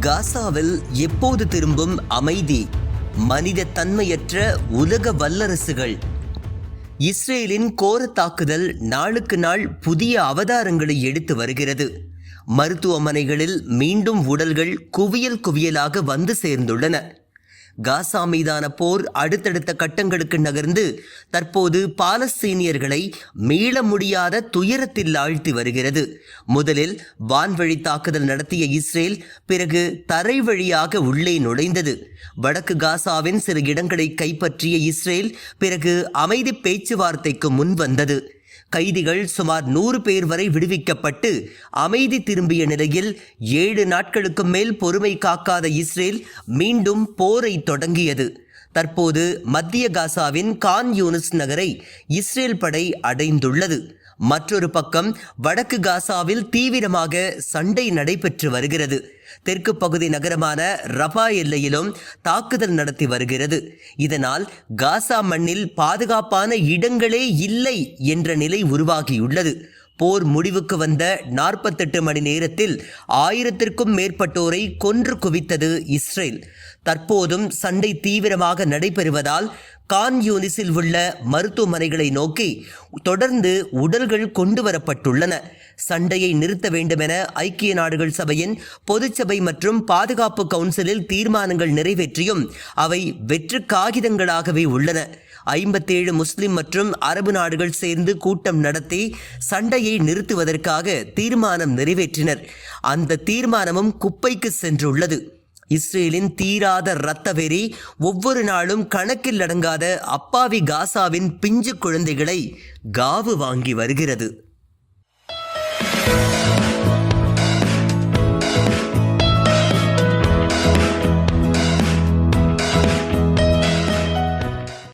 காசாவில் எப்போது திரும்பும் அமைதி? மனித தன்மையற்ற உலக வல்லரசுகள். இஸ்ரேலின் கோர தாக்குதல் நாளுக்கு நாள் புதிய அவதாரங்களை எடுத்து வருகிறது. மருத்துவமனைகளில் மீண்டும் உடல்கள் குவியல் குவியலாக வந்து சேர்ந்துள்ளன. காசா மீதான போர் அடுத்தடுத்த கட்டங்களுக்கு நகர்ந்து தற்போது பாலஸ்தீனியர்களை மீள முடியாத துயரத்தில் ஆழ்த்தி வருகிறது. முதலில் வான்வழி தாக்குதல் நடத்திய இஸ்ரேல் பிறகு தரை வழியாக உள்ளே நுழைந்தது. வடக்கு காசாவின் சில இடங்களை கைப்பற்றிய இஸ்ரேல் பிறகு அமைதி பேச்சுவார்த்தைக்கு முன் வந்தது. கைதிகள் சுமார் நூறு பேர் வரை விடுவிக்கப்பட்டு அமைதி திரும்பிய நிலையில் ஏழு நாட்களுக்கு மேல் பொறுமை காக்காத இஸ்ரேல் மீண்டும் போரை தொடங்கியது. தற்போது மத்திய காசாவின் கான் யூனிஸ் நகரை இஸ்ரேல் படை அடைந்துள்ளது. மற்றொரு பக்கம் வடக்கு காசாவில் தீவிரமாக சண்டை நடைபெற்று வருகிறது. தெற்கு பகுதி நகரமான ரபா எல்லையிலும் தாக்குதல் நடத்தி வருகிறது. இதனால் காசா மண்ணில் பாதுகாப்பான இடங்களே இல்லை என்ற நிலை உருவாகியுள்ளது. போர் முடிவுக்கு வந்த நாற்பத்தெட்டு மணி நேரத்தில் ஆயிரத்திற்கும் மேற்பட்டோரை கொன்று குவித்தது இஸ்ரேல். தற்போதும் சண்டை தீவிரமாக நடைபெறுவதால் கான் யூனிஸில் உள்ள மருத்துவமனைகளை நோக்கி தொடர்ந்து உடல்கள் கொண்டு வரப்பட்டுள்ளன. சண்டையை நிறுத்த வேண்டுமென ஐக்கிய நாடுகள் சபையின் பொதுச்சபை மற்றும் பாதுகாப்பு கவுன்சிலில் தீர்மானங்கள் நிறைவேற்றியும் அவை வெற்று காகிதங்களாகவே உள்ளன. ஐம்பத்தேழு முஸ்லிம் மற்றும் அரபு நாடுகள் சேர்ந்து கூட்டம் நடத்தி சண்டையை நிறுத்துவதற்காக தீர்மானம் நிறைவேற்றினர். அந்த தீர்மானமும் குப்பைக்கு சென்றுள்ளது. இஸ்ரேலின் தீராத இரத்த வெறி ஒவ்வொரு நாளும் கணக்கில் அடங்காத அப்பாவி காசாவின் பிஞ்சு குழந்தைகளை காவு வாங்கி வருகிறது.